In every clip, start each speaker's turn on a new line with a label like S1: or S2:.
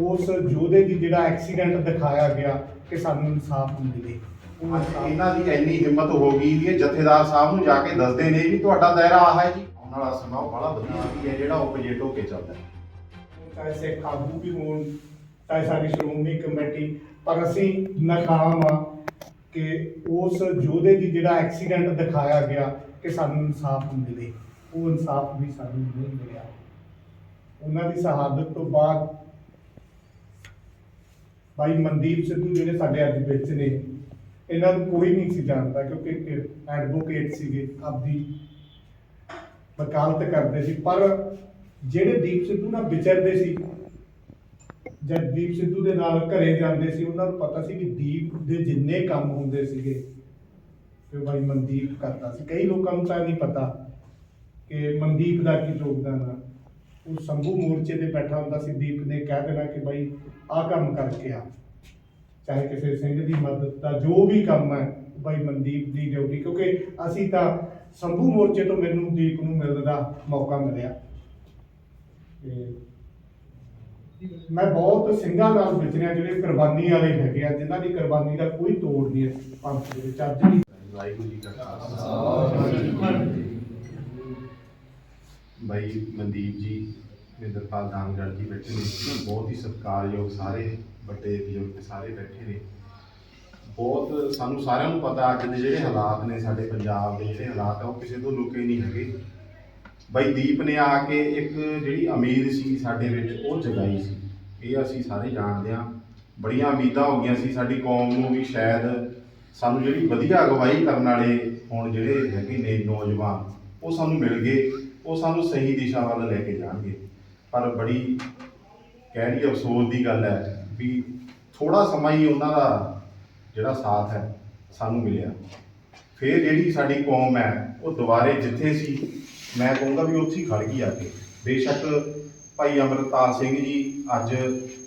S1: ਉਸ ਯੋਧੇ ਦੀ ਜਿਹੜਾ ਐਕਸੀਡੈਂਟ ਦਿਖਾਇਆ ਗਿਆ ਕਿ ਸਾਨੂੰ ਇਨਸਾਫ ਮਿਲੇ।
S2: ਅੱਜ ਇਹਨਾਂ ਦੀ ਇੰਨੀ ਹਿੰਮਤ ਹੋ ਗਈ ਵੀ ਇਹ ਜਥੇਦਾਰ ਸਾਹਿਬ ਨੂੰ ਜਾ ਕੇ ਦੱਸਦੇ ਨੇ ਵੀ ਤੁਹਾਡਾ ਦਾਇਰਾ ਆਹ ਹੈ ਜੀ। ਆਉਣ ਵਾਲਾ ਸਮਾਂ ਬੜਾ ਵਧੀਆ ਵੀ ਹੈ ਜਿਹੜਾ ਓਪੋਜੀਟ ਹੋ ਕੇ ਚੱਲਦਾ ਹੈ।
S1: ਚਾਹੇ ਸਿੱਖ ਆਗੂ ਵੀ ਹੋਣ ਚਾਹੇ ਸਾਡੀ ਸ਼੍ਰੋਮਣੀ ਕਮੇਟੀ ਪਰ ਅਸੀਂ ਨਾਕਾਮ ਆ ਕਿ ਉਸ ਯੋਧੇ ਦੀ ਜਿਹੜਾ ਐਕਸੀਡੈਂਟ ਦਿਖਾਇਆ ਗਿਆ ਕਿ ਸਾਨੂੰ ਇਨਸਾਫ ਮਿਲੇ। ਉਹ ਇਨਸਾਫ ਵੀ ਸਾਨੂੰ ਨਹੀਂ ਮਿਲਿਆ। ਉਹਨਾਂ ਦੀ ਸ਼ਹਾਦਤ ਤੋਂ ਬਾਅਦ ਭਾਈ ਮਨਦੀਪ ਸਿੱਧੂ ਜਿਹੜੇ ਸਾਡੇ ਅੱਜ ਵਿੱਚ ਨੇ, ਇਹਨਾਂ ਨੂੰ ਕੋਈ ਨਹੀਂ ਸੀ ਜਾਣਦਾ ਕਿਉਂਕਿ ਐਡਵੋਕੇਟ ਸੀਗੇ, ਆਪਦੀ ਵਕਾਲਤ ਕਰਦੇ ਸੀ। ਪਰ ਜਿਹੜੇ ਦੀਪ ਸਿੱਧੂ ਨਾਲ ਵਿਚਰਦੇ ਸੀ ਜਦ ਦੀਪ ਸਿੱਧੂ ਦੇ ਨਾਲ ਘਰੇ ਜਾਂਦੇ ਸੀ, ਉਹਨਾਂ ਨੂੰ ਪਤਾ ਸੀ ਵੀ ਦੀਪ ਦੇ ਜਿੰਨੇ ਕੰਮ ਹੁੰਦੇ ਸੀਗੇ ਕਿ ਉਹ ਭਾਈ ਮਨਦੀਪ ਕਰਦਾ ਸੀ। ਕਈ ਲੋਕਾਂ ਨੂੰ ਤਾਂ ਨਹੀਂ ਪਤਾ ਕਿ ਮਨਦੀਪ ਦਾ ਕੀ ਯੋਗਦਾਨ ਆ। ਉਹ ਸੰਭੂ ਮੋਰਚੇ ਤੇ ਬੈਠਾ ਹੁੰਦਾ ਸੀ, ਦੀਪ ਨੇ ਕਹਿ ਦੇਣਾ ਕਿ ਭਾਈ ਆਹ ਕੰਮ ਕਰਕੇ ਆ। ਚਾਹੇ ਕਿਸੇ ਸਿੰਘ ਦੀ ਮਦਦ ਦਾ ਜੋ ਵੀ ਕੰਮ ਹੈ ਭਾਈ ਮਨਦੀਪ ਦੀ ਡਿਊਟੀ, ਕਿਉਂਕਿ ਅਸੀਂ ਤਾਂ ਸੰਭੂ ਮੋਰਚੇ ਤੋਂ ਮੈਨੂੰ, ਦੀਪ ਨੂੰ ਮਿਲਣ ਦਾ ਮੌਕਾ ਮਿਲਿਆ। ਤੇ ਮੈਂ ਬਹੁਤ ਸਿੰਘਾਂ ਨਾਲ ਵਿਚਰਿਆ ਜਿਹੜੇ ਕੁਰਬਾਨੀ ਵਾਲੇ ਹੈਗੇ ਆ, ਜਿਨ੍ਹਾਂ ਦੀ ਕੁਰਬਾਨੀ ਦਾ ਕੋਈ ਤੋੜ ਨਹੀਂ ਹੈ ਪੰਥ ਦੇ ਵਿੱਚ, ਅੱਜ ਵੀ।
S2: ਵਾਹਿਗੁਰੂ ਜੀ ਕਾ ਖਾਲਸਾ ਬਾਈ ਮਨਦੀਪ ਜੀ ਨਿੰਦਰਪਾਲ ਦਾਨਗੜ੍ਹ ਜੀ ਬੈਠੇ ਨੇ। ਬਹੁਤ ਹੀ ਸਤਿਕਾਰਯੋਗ ਸਾਰੇ ਵੱਡੇ ਬਜ਼ੁਰਗ ਸਾਰੇ ਬੈਠੇ ਨੇ। ਬਹੁਤ ਸਾਨੂੰ ਸਾਰਿਆਂ ਨੂੰ ਪਤਾ ਅੱਜ ਦੇ ਜਿਹੜੇ ਹਾਲਾਤ ਨੇ ਸਾਡੇ ਪੰਜਾਬ ਦੇ ਜਿਹੜੇ ਹਾਲਾਤ ਆ, ਉਹ ਕਿਸੇ ਤੋਂ ਲੁਕੇ ਨਹੀਂ ਹੈਗੇ। ਬਾਈ ਦੀਪ ਨੇ ਆ ਕੇ ਇੱਕ ਜਿਹੜੀ ਉਮੀਦ ਸੀ ਸਾਡੇ ਵਿੱਚ, ਉਹ ਜਗਾਈ ਸੀ। ਇਹ ਅਸੀਂ ਸਾਰੇ ਜਾਣਦੇ ਹਾਂ। ਬੜੀਆਂ ਉਮੀਦਾਂ ਹੋ ਗਈਆਂ ਸੀ ਸਾਡੀ ਕੌਮ ਨੂੰ ਵੀ ਸ਼ਾਇਦ ਸਾਨੂੰ ਜਿਹੜੀ ਵਧੀਆ ਅਗਵਾਈ ਕਰਨ ਵਾਲੇ ਹੁਣ ਜਿਹੜੇ ਹੈਗੇ ਨੇ ਨੌਜਵਾਨ, ਉਹ ਸਾਨੂੰ ਮਿਲ ਗਏ। ਉਹ ਸਾਨੂੰ ਸਹੀ ਦਿਸ਼ਾ ਵੱਲ ਲੈ ਕੇ ਜਾਣਗੇ। ਪਰ ਬੜੀ ਕਹਿ ਲਈ ਅਫਸੋਸ ਦੀ ਗੱਲ ਹੈ ਵੀ ਥੋੜਾ ਸਮਾਂ ਹੀ ਉਹਨਾਂ ਦਾ ਜਿਹੜਾ ਸਾਥ ਹੈ, ਸਾਨੂੰ ਮਿਲਿਆ। ਫਿਰ ਜਿਹੜੀ ਸਾਡੀ ਕੌਮ ਹੈ, ਉਹ ਦੁਬਾਰੇ ਜਿੱਥੇ ਸੀ, ਮੈਂ ਕਹੂੰਗਾ ਵੀ ਉੱਥੇ ਹੀ ਖੜ ਗਈ ਆ ਕੇ। ਬੇਸ਼ੱਕ ਭਾਈ ਅਮਰਤਾਲ ਸਿੰਘ ਜੀ ਅੱਜ